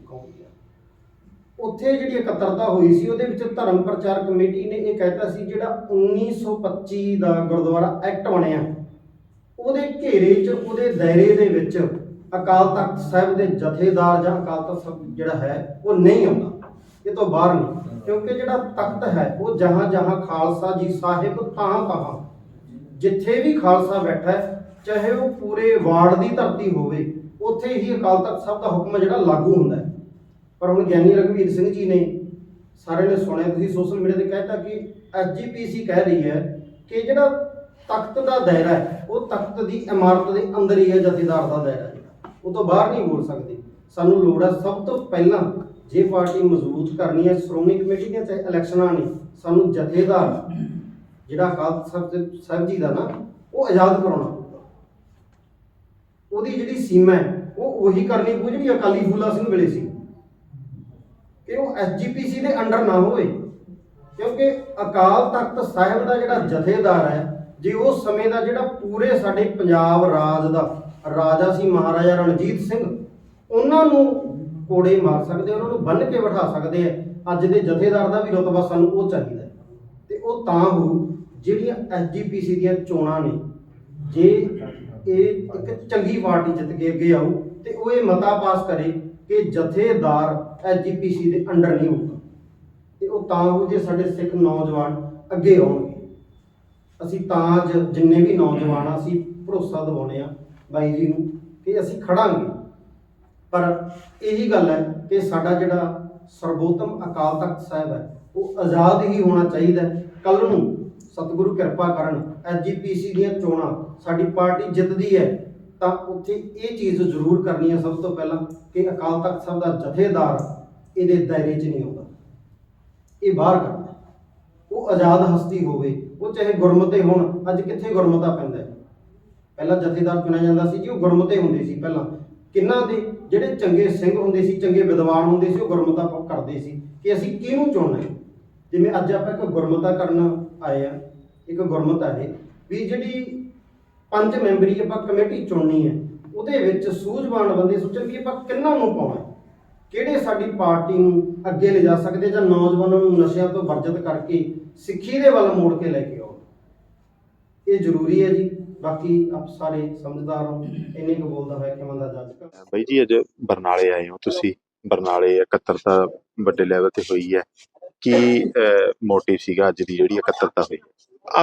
S4: ਉੱਥੇ ਜਿਹੜੀ ਇਕੱਤਰਤਾ ਹੋਈ ਸੀ, ਉਹਦੇ ਵਿੱਚ ਧਰਮ ਪ੍ਰਚਾਰ ਕਮੇਟੀ ਨੇ ਇਹ ਕਹਿਤਾ ਸੀ, ਜਿਹੜਾ 1925 ਦਾ ਗੁਰਦੁਆਰਾ ਐਕਟ ਬਣਿਆ, ਉਹਦੇ ਘੇਰੇ 'ਚ, ਉਹਦੇ ਦਾਇਰੇ ਦੇ ਵਿੱਚ ਅਕਾਲ ਤਖਤ ਸਾਹਿਬ ਦੇ ਜਥੇਦਾਰ ਜਾਂ ਅਕਾਲ ਤਖਤ ਸਾਹਿਬ ਜਿਹੜਾ ਹੈ, ਉਹ ਨਹੀਂ ਆਉਂਦਾ, ਇਹ ਤੋਂ ਬਾਹਰ ਨਹੀਂ, ਕਿਉਂਕਿ ਜਿਹੜਾ ਤਖਤ ਹੈ, ਉਹ ਜਹਾਂ ਜਹਾਂ ਖਾਲਸਾ ਜੀ ਸਾਹਿਬ ਤਹਾਂ ਤਹਾਂ ਜਿੱਥੇ ਵੀ ਖਾਲਸਾ ਬੈਠਾ ਹੈ, ਚਾਹੇ ਉਹ ਪੂਰੇ ਵਾਰਡ ਦੀ ਧਰਤੀ ਹੋਵੇ, ਉੱਥੇ ਹੀ ਅਕਾਲ ਤਖਤ ਸਾਹਿਬ ਦਾ ਹੁਕਮ ਜਿਹੜਾ ਲਾਗੂ ਹੁੰਦਾ ਹੈ। ਪਰ ਹੁਣ ਗਿਆਨੀ ਰਘਵੀਰ ਸਿੰਘ ਜੀ ਨੇ ਸਾਰਿਆਂ ਨੇ ਸੁਣਿਆ, ਤੁਸੀਂ ਸੋਸ਼ਲ ਮੀਡੀਆ ਤੇ ਕਹਿਤਾ ਕਿ ਐਸਜੀਪੀਸੀ ਕਹਿ ਰਹੀ ਹੈ ਕਿ ਜਿਹੜਾ ਤਖਤ ਦਾ ਦਾਇਰਾ ਹੈ, ਉਹ ਤਖਤ ਦੀ ਇਮਾਰਤ ਦੇ ਅੰਦਰ ਹੀ ਹੈ, ਜਥੇਦਾਰ ਦਾ ਦਾਇਰਾ ਉਹ ਤੋਂ ਬਾਹਰ ਨਹੀਂ ਬੋਲ ਸਕਦੇ। ਸਾਨੂੰ ਲੋੜ ਹੈ ਸਭ ਤੋਂ ਪਹਿਲਾਂ ਜੇ ਪਾਰਟੀ ਮਜ਼ਬੂਤ ਕਰਨੀ ਹੈ, ਸ਼੍ਰੋਮਣੀ ਕਮੇਟੀ ਦੀਆਂ ਚਾਹੇ ਇਲੈਕਸ਼ਨਾਂ ਨੇ, ਸਾਨੂੰ ਜਥੇਦਾਰ ਜਿਹੜਾ ਅਕਾਲ ਸਾਹਿਬ ਸਾਹਿਬ ਜੀ ਦਾ ਨਾ, ਉਹ ਆਜ਼ਾਦ ਕਰਾਉਣਾ ਪਊਗਾ। ਉਹਦੀ ਜਿਹੜੀ ਸੀਮਾ ਹੈ, ਉਹ ਉਹੀ ਕਰਨੀ ਪਊ, ਜਿਹੜੀ ਅਕਾਲੀ ਫੂਲਾ ਸਿੰਘ ਵੇਲੇ ਸੀ। ਕਿ ਉਹ ਐਸਜੀਪੀਸੀ ਦੇ ਅੰਡਰ ਨਾ ਹੋਵੇ ਕਿਉਂਕਿ ਅਕਾਲ ਤਖਤ ਸਾਹਿਬ ਦਾ ਜਿਹੜਾ ਜਥੇਦਾਰ ਹੈ, ਜੇ ਉਸ ਸਮੇਂ ਦਾ ਜਿਹੜਾ ਪੂਰੇ ਸਾਡੇ ਪੰਜਾਬ ਰਾਜ ਦਾ ਰਾਜਾ ਸੀ ਮਹਾਰਾਜਾ ਰਣਜੀਤ ਸਿੰਘ, ਉਹਨਾਂ ਨੂੰ ਕੋੜੇ ਮਾਰ ਸਕਦੇ ਉਹਨਾਂ ਨੂੰ ਬੰਨ ਕੇ ਬਿਠਾ ਸਕਦੇ ਆ ਅੱਜ ਦੇ ਜਥੇਦਾਰ ਦਾ ਵੀ ਰਤਬਾ ਸਾਨੂੰ ਉਹ ਚਾਹੀਦਾ ਹੈ। ਤੇ ਉਹ ਤਾਂ ਹੋ ਜਿਹੜੀਆਂ ਐਸਜੀਪੀਸੀ ਦੀਆਂ ਚੋਣਾਂ ਨੇ, ਜੇ ਇਹ ਇੱਕ ਚੰਗੀ ਪਾਰਟੀ ਜਿੱਤ ਕੇ ਅੱਗੇ ਆਊ, ਤੇ ਉਹ ਇਹ ਮਤਾ ਪਾਸ ਕਰੇ ਕਿ ਜਥੇਦਾਰ ਐਸਜੀਪੀਸੀ ਦੇ ਅੰਡਰ ਨਹੀਂ ਹੋਊਗਾ। ਤੇ ਉਹ ਤਾਂ ਉਹ ਜੇ ਸਾਡੇ ਸਿੱਖ ਨੌਜਵਾਨ ਅੱਗੇ ਆਉਣਗੇ। ਅਸੀਂ ਤਾਂ ਅੱਜ ਜਿੰਨੇ ਵੀ ਨੌਜਵਾਨ ਆ, ਅਸੀਂ ਭਰੋਸਾ ਦਿਵਾਉਂਦੇ ਆ ਬਾਈ ਜੀ ਨੂੰ ਕਿ ਅਸੀਂ ਖੜਾਂਗੇ। ਪਰ ਇਹੀ ਗੱਲ ਹੈ ਕਿ ਸਾਡਾ ਜਿਹੜਾ ਸਰਬੋਤਮ ਅਕਾਲ ਤਖਤ ਸਾਹਿਬ ਹੈ, ਉਹ ਆਜ਼ਾਦ ਹੀ ਹੋਣਾ ਚਾਹੀਦਾ ਕੱਲ ਨੂੰ ਸਤਿਗੁਰੂ ਕਿਰਪਾ ਕਰਨ ਐਸਜੀਪੀਸੀ ਦੀਆਂ ਚੋਣਾਂ ਸਾਡੀ ਪਾਰਟੀ ਜਿੱਤਦੀ ਹੈ। ਤਾਂ ਉੱਥੇ ਇਹ ਚੀਜ਼ ਜ਼ਰੂਰ ਕਰਨੀ ਹੈ ਸਭ ਤੋਂ ਪਹਿਲਾਂ ਕਿ ਅਕਾਲ ਤਖਤ ਸਾਹਿਬ ਦਾ ਜਥੇਦਾਰ ਇਹਦੇ ਦਾਇਰੇ 'ਚ ਨਹੀਂ ਆਉਂਦਾ। ਇਹ ਬਾਹਰ ਕਰਦਾ ਉਹ ਆਜ਼ਾਦ ਹਸਤੀ ਹੋਵੇ, ਉਹ ਚਾਹੇ ਗੁਰਮਤੇ ਹੋਣ, ਅੱਜ ਕਿੱਥੇ ਗੁਰਮਤਾ ਪੈਂਦਾ ਹੈ? ਪਹਿਲਾਂ ਜਥੇਦਾਰ ਚੁਣਿਆ ਜਾਂਦਾ ਸੀ ਜੀ, ਉਹ ਗੁਰਮਤੇ ਹੁੰਦੇ ਸੀ ਪਹਿਲਾਂ। ਕਿੰਨਾਂ ਦੇ, ਜਿਹੜੇ ਚੰਗੇ ਸਿੰਘ ਹੁੰਦੇ ਸੀ, ਚੰਗੇ ਵਿਦਵਾਨ ਹੁੰਦੇ ਸੀ, ਉਹ ਗੁਰਮਤਾ ਕਰਦੇ ਸੀ। ਕਿ ਅਸੀਂ ਕਿਹਨੂੰ ਚੁਣਨਾ ਹੈ? ਜਿਵੇਂ ਅੱਜ ਆਪਾਂ ਇੱਕ ਗੁਰਮਤਾ ਕਰਨ ਆਏ ਆ ਇੱਕ ਗੁਰਮਤਾ ਹੈ। ਵੀ ਜਿਹੜੀ ਪੰਜ ਮੈਂਬਰੀ ਆਪਾਂ ਕਮੇਟੀ ਚੁਣਨੀ ਹੈ, ਉਹਦੇ ਵਿੱਚ ਸੂਝਵਾਨ ਬੰਦੇ ਸੋਚਣ ਵੀ ਆਪਾਂ ਕਿੰਨਾਂ ਨੂੰ ਪਾਉਣਾ ਹੈ? ਕਿਹੜੇ ਸਾਡੀ ਪਾਰਟੀ ਨੂੰ ਅੱਗੇ ਲੈ ਸਕਦੇ ਜਾਂ ਨੌਜਵਾਨਾਂ ਨੂੰ ਨਸ਼ਿਆਂ ਤੋਂ ਵਰਜਿਤ ਕਰਕੇ ਸਿੱਖੀ ਦੇ ਵੱਲ ਮੋੜ ਕੇ ਲੈ ਕੇ ਆਉਣ? ਇਹ ਜ਼ਰੂਰੀ ਹੈ ਜੀ, ਬਾਕੀ ਆਪ ਸਾਰੇ ਸਮਝਦਾਰ ਹੋ, ਇੰਨੇ ਕੁ ਬੋਲਦਾ ਹੋਇਆ ਕਿ ਮੰਦਾ ਜੱਜ
S5: ਬਾਈ ਜੀ, ਅੱਜ ਬਰਨਾਲੇ ਆਏ ਹੋ ਤੁਸੀਂ। ਬਰਨਾਲੇ ਇਕੱਤਰਤਾ ਵੱਡੇ ਲੈਵਲ ਤੇ ਹੋਈ ਹੈ। ਕੀ ਮੋਟਿਵ ਸੀਗਾ ਅੱਜ ਦੀ ਜਿਹੜੀ ਇਕੱਤਰਤਾ ਹੋਈ?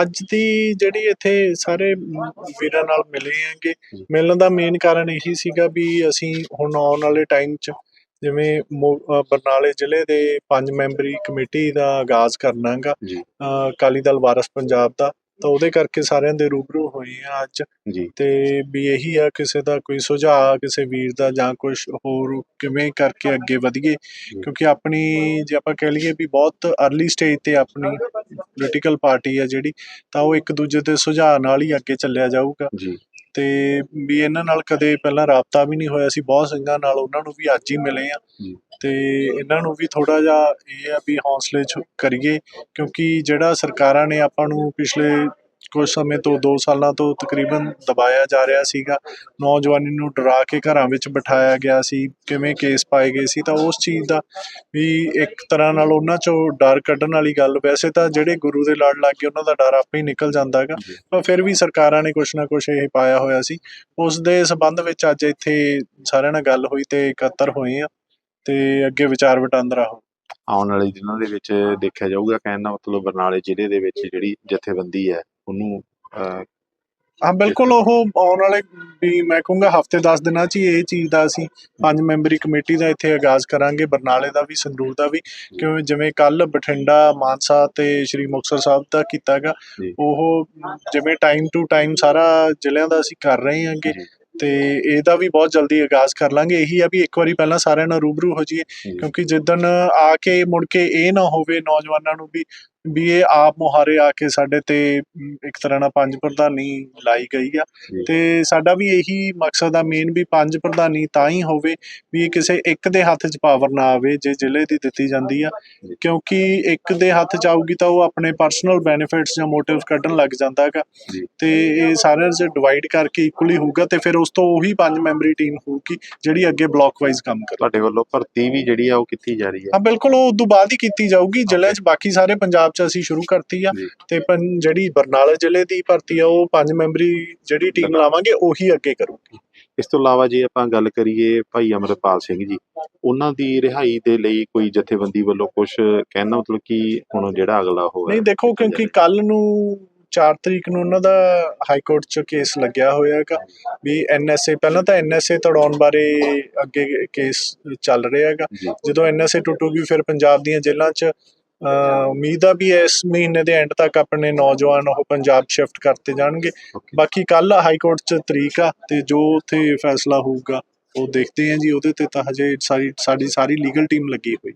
S6: ਅੱਜ ਦੀ ਜਿਹੜੀ ਇੱਥੇ ਸਾਰੇ ਵੀਰਾਂ ਨਾਲ ਮਿਲੇ ਆਂਗੇ ਮਿਲਣ ਦਾ ਮੇਨ ਕਾਰਨ ਇਹੀ ਸੀਗਾ ਵੀ ਅਸੀਂ ਹੁਣ ਆਉਣ ਵਾਲੇ ਟਾਈਮ 'ਚ ਜਿਵੇਂ ਬਰਨਾਲੇ ਜ਼ਿਲ੍ਹੇ ਦੇ ਪੰਜ ਮੈਂਬਰੀ ਕਮੇਟੀ ਦਾ ਆਗਾਜ਼ ਕਰਨਾਗਾ ਅਕਾਲੀ ਦਲ ਵਾਰਸ ਪੰਜਾਬ ਦਾ। ਤਾਂ ਉਹਦੇ ਕਰਕੇ ਸਾਰਿਆਂ ਦੇ ਰੂਬਰੂ ਹੋਏ ਆ ਅੱਜ।
S5: ਜੀ।
S6: ਤੇ ਵੀ ਇਹੀ ਆ ਕਿਸੇ ਦਾ ਕੋਈ ਸੁਝਾਅ ਕਿਸੇ ਵੀਰ ਦਾ ਜਾਂ ਕੁਝ ਹੋਰ ਕਿਵੇਂ ਕਰਕੇ ਅੱਗੇ ਵਧੀਏ। ਕਿਉਂਕਿ ਆਪਣੀ ਜੇ ਆਪਾਂ ਕਹਿ ਲਈਏ ਵੀ ਬਹੁਤ ਅਰਲੀ ਸਟੇਜ ਤੇ ਆਪਣੀ ਪੋਲੀਟੀਕਲ ਪਾਰਟੀ ਆ ਜਿਹੜੀ ਤਾਂ ਉਹ ਇੱਕ ਦੂਜੇ ਦੇ ਸੁਝਾਅ ਨਾਲ ਹੀ ਅੱਗੇ ਚੱਲਿਆ ਜਾਊਗਾ।
S5: ਜੀ।
S6: ਤੇ ਵੀ ਇਹਨਾਂ ਨਾਲ ਕਦੇ ਪਹਿਲਾਂ ਰਾਬਤਾ ਵੀ ਨਹੀਂ ਹੋਇਆ ਸੀ ਬਹੁਤ ਸਿੰਘਾਂ ਨਾਲ ਉਹਨਾਂ ਨੂੰ ਵੀ ਅੱਜ ਹੀ ਮਿਲੇ ਆ। ਤੇ ਇਹਨਾਂ ਨੂੰ ਵੀ ਥੋੜਾ ਜਿਹਾ ਇਹ ਆ ਵੀ ਹੌਸਲੇ ਚ ਕਰੀਏ ਕਿਉਂਕਿ ਜਿਹੜਾ ਸਰਕਾਰਾਂ ਨੇ ਆਪਾਂ ਨੂੰ ਪਿਛਲੇ ਕੁਝ ਸਮੇਂ ਤੋਂ 2 ਸਾਲਾਂ ਤੋਂ ਤਕਰੀਬਨ ਦਬਾਇਆ ਜਾ ਰਿਹਾ ਸੀਗਾ। ਨੌਜਵਾਨੀ ਨੂੰ ਡਰਾ ਕੇ ਘਰਾਂ ਵਿੱਚ ਬਿਠਾਇਆ ਗਿਆ ਸੀ। ਕਿਵੇਂ ਕੇਸ ਪਾਏ ਗਏ ਸੀ ਤਾਂ ਉਸ ਚੀਜ਼ ਦਾ ਵੀ ਇੱਕ ਤਰ੍ਹਾਂ ਨਾਲ ਉਹਨਾਂ ਚੋਂ ਡਰ ਕੱਢਣ ਵਾਲੀ ਗੱਲ। ਵੈਸੇ ਤਾਂ ਜਿਹੜੇ ਗੁਰੂ ਦੇ ਲੜ ਲੱਗ ਗਏ ਉਹਨਾਂ ਦਾ ਡਰ ਆਪੇ ਹੀ ਨਿਕਲ ਜਾਂਦਾ ਹੈਗਾ।
S5: ਜੀ।
S6: ਪਰ ਫਿਰ ਵੀ ਸਰਕਾਰਾਂ ਨੇ ਕੁਛ ਨਾ ਕੁਛ ਇਹ ਪਾਇਆ ਹੋਇਆ ਸੀ। ਉਸ ਦੇ ਸਬੰਧ ਵਿੱਚ ਅੱਜ ਇੱਥੇ ਸਾਰਿਆਂ ਨਾਲ ਗੱਲ ਹੋਈ ਤੇ ਇਕੱਤਰ ਹੋਏ ਆ ਤੇ ਅੱਗੇ ਵਿਚਾਰ ਵਟਾਂਦਰਾ ਹੋ।
S5: ਆਉਣ ਵਾਲੇ ਦਿਨਾਂ ਦੇ ਵਿੱਚ ਦੇਖਿਆ ਜਾਊਗਾ। ਕਹਿਣ ਦਾ ਮਤਲਬ ਬਰਨਾਲੇ ਜ਼ਿਲ੍ਹੇ ਦੇ ਵਿੱਚ ਜਿਹੜੀ ਜਥੇਬੰਦੀ ਹੈ ਉਹਨੂੰ
S6: ਹਾਂ ਬਿਲਕੁਲ ਉਹ ਆਉਣ ਵਾਲੇ ਵੀ ਮੈਂ ਕਹੂੰਗਾ ਹਫ਼ਤੇ 10 ਦਿਨਾਂ 'ਚ ਇਹ ਚੀਜ਼ ਦਾ ਅਸੀਂ ਪੰਜ ਮੈਂਬਰੀ ਕਮੇਟੀ ਦਾ ਇੱਥੇ ਆਗਾਜ਼ ਕਰਾਂਗੇ ਬਰਨਾਲੇ ਦਾ ਵੀ ਸੰਗਰੂਰ ਦਾ ਵੀ ਕਿਉਂ ਜਿਵੇਂ ਕੱਲ ਬਠਿੰਡਾ ਮਾਨਸਾ ਤੇ ਸ਼੍ਰੀ ਮੁਕਤਸਰ ਸਾਹਿਬ ਦਾ ਕੀਤਾਗਾ। ਉਹ ਜਿਵੇਂ ਟਾਈਮ ਟੂ ਟਾਈਮ ਸਾਰਾ ਜ਼ਿਲ੍ਹਿਆਂ ਦਾ ਅਸੀਂ ਕਰ ਰਹੇ ਹਾਂਗੇ। ਤੇ ਇਹਦਾ ਵੀ ਬਹੁਤ ਜਲਦੀ ਆਗਾਜ਼ ਕਰ ਲਾਂਗੇ ਇਹੀ ਆ ਵੀ ਇੱਕ ਵਾਰੀ ਪਹਿਲਾਂ ਸਾਰਿਆਂ ਨਾਲ ਰੂਬਰੂ ਹੋ ਜਾਈਏ। ਕਿਉਂਕਿ ਜਿੱਦਣ ਆ ਕੇ ਮੁੜ ਕੇ ਇਹ ਨਾ ਹੋਵੇ ਨੌਜਵਾਨਾਂ ਨੂੰ ਵੀ ਵੀ ਇਹ ਆਪ ਮੁਹਾਰੇ ਆ ਕੇ ਸਾਡੇ ਤੇ ਇੱਕ ਤਰ੍ਹਾਂ ਨਾਲ ਪੰਜ ਪ੍ਰਧਾਨੀ ਲਾਈ ਗਈ ਆ। ਤੇ ਸਾਡਾ ਵੀ ਇਹੀ ਮਕਸਦ ਆ ਮੇਨ ਵੀ ਪੰਜ ਪ੍ਰਧਾਨੀ ਤਾਂ ਹੀ ਹੋਵੇ ਵੀ ਕਿਸੇ ਇੱਕ ਦੇ ਹੱਥ 'ਚ ਪਾਵਰ ਨਾ ਆਵੇ ਜੇ ਜ਼ਿਲ੍ਹੇ ਦੀ ਦਿੱਤੀ ਜਾਂਦੀ ਆ। ਕਿਉਂਕਿ ਇੱਕ ਦੇ ਹੱਥ 'ਚ ਆਊਗੀ ਤਾਂ ਉਹ ਆਪਣੇ ਪਰਸਨਲ ਬੈਨੀਫਿਟਸ ਜਾਂ ਮੋਟਿਵਸ ਕੱਢਣ ਲੱਗ ਜਾਂਦਾ ਹੈਗਾ। ਤੇ ਇਹ ਸਾਰਿਆਂ 'ਚ ਡਿਵਾਈਡ ਕਰਕੇ ਇਕੁਅਲੀ ਹੋਊਗਾ ਤੇ ਫਿਰ ਉਸ ਤੋਂ ਉਹੀ ਪੰਜ ਮੈਂਬਰੀ ਟੀਮ ਹੋਊਗੀ ਜਿਹੜੀ ਅੱਗੇ ਬਲਾਕ ਵਾਈਜ਼ ਕੰਮ ਕਰੇ
S5: ਤੁਹਾਡੇ ਵੱਲੋਂ ਭਰਤੀ ਵੀ ਜਿਹੜੀ ਆ ਉਹ ਕੀਤੀ ਜਾ ਰਹੀ ਹੈ
S6: ਹਾਂ ਬਿਲਕੁਲ ਉਹ ਉਦੋਂ ਬਾਅਦ ਹੀ ਕੀਤੀ ਜਾਊਗੀ ਜ਼ਿਲ੍ਹੇ 'ਚ ਬਾਕੀ ਸਾਰੇ ਪੰਜਾਬ 'ਚ ਅਸੀਂ ਸ਼ੁਰੂ ਕਰਤੀ ਆ। ਤੇ ਪੰ- ਜਿਹੜੀ ਬਰਨਾਲਾ ਜ਼ਿਲ੍ਹੇ ਦੀ ਭਰਤੀ ਆ ਉਹ ਪੰਜ ਮੈਂਬਰੀ ਜਿਹੜੀ ਟੀਮ ਲਾਵਾਂਗੇ ਉਹੀ ਅੱਗੇ ਕਰੂਗੀ।
S5: ਇਸ ਤੋਂ ਇਲਾਵਾ ਜੇ ਆਪਾਂ ਗੱਲ ਕਰੀਏ ਭਾਈ ਅਮਰਪਾਲ ਸਿੰਘ ਜੀ ਉਹਨਾਂ ਦੀ ਰਿਹਾਈ ਦੇ ਲਈ ਕੋਈ ਜਥੇਬੰਦੀ ਵੱਲੋਂ ਕੁਝ ਕਹਿਣ ਮਤਲਬ ਕਿ ਹੁਣ ਜਿਹੜਾ ਅਗਲਾ ਉਹ ਹੈ?
S6: ਨਹੀਂ ਦੇਖੋ ਕਿਉਂਕਿ ਕੱਲ ਨੂੰ 4 ਤਰੀਕ ਨੂੰ ਉਹਨਾਂ ਦਾ ਹਾਈ ਕੋਰਟ 'ਚ ਕੇਸ ਲੱਗਿਆ ਹੋਇਆ ਹੈਗਾ ਵੀ ਐਨਐਸਏ ਪਹਿਲਾਂ ਤਾਂ ਐਨਐਸਏ ਤੜਾਉਣ ਬਾਰੇ ਅੱਗੇ ਕੇਸ ਚੱਲ ਰਿਹਾ ਹੈਗਾ ਜਦੋਂ ਐਨਐਸਏ ਟੁੱਟੂਗੀ ਫਿਰ ਪੰਜਾਬ ਦੀਆਂ ਜੇਲ੍ਹਾਂ 'ਚ ਉਮੀਦ ਆ ਵੀ ਇਸ ਮਹੀਨੇ ਦੇ ਐਂਡ ਤੱਕ ਆਪਣੇ ਨੌਜਵਾਨ ਉਹ ਪੰਜਾਬ ਸ਼ਿਫਟ ਕਰਤੇ ਜਾਣਗੇ. ਬਾਕੀ ਕੱਲ ਹਾਈ ਕੋਰਟ 'ਚ ਤਰੀਕ ਆ ਤੇ ਜੋ ਉੱਥੇ ਫੈਸਲਾ ਹੋਊਗਾ ਉਹ ਦੇਖਦੇ ਹਾਂ ਜੀ। ਉਹਦੇ ਤੇ ਤਾਂ ਹਜੇ ਸਾਰੀ ਸਾਡੀ ਸਾਰੀ ਲੀਗਲ ਟੀਮ ਲੱਗੀ ਹੋਈ।